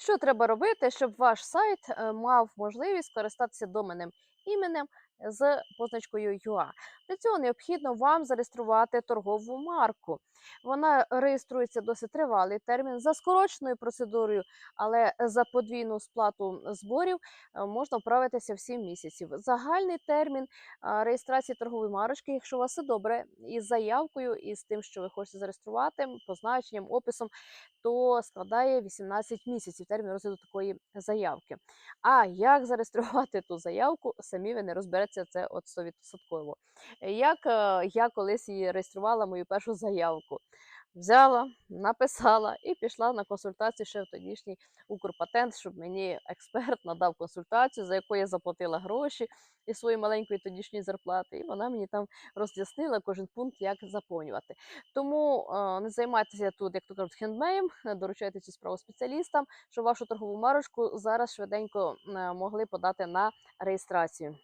Що треба робити, щоб ваш сайт е, мав можливість користатися доменним іменем з позначкою UA? Для цього необхідно вам зареєструвати торгову марку. Вона реєструється досить тривалий термін за скороченою процедурою, але за подвійну сплату зборів е, можна вправитися в 7 місяців. Загальний термін реєстрації торгової марочки, якщо у вас все добре, із заявкою, і з тим, що ви хочете зареєструвати, позначенням, описом, то складає 18 місяців термін розгляду такої заявки. А як зареєструвати ту заявку, самі ви не розбереться це от 100%. Як е, я колись її реєструвала мою першу заявку. Взяла, написала і пішла на консультацію ще в тодішній Укрпатент, щоб мені експерт надав консультацію, за яку я заплатила гроші із своєї маленької тодішньої зарплати, і вона мені там роз'яснила кожен пункт, як заповнювати. Тому е, не займайтеся тут, як то кажуть, хендмеєм, доручайте цю справу спеціалістам, щоб вашу торгову марочку зараз швиденько е, могли подати на реєстрацію.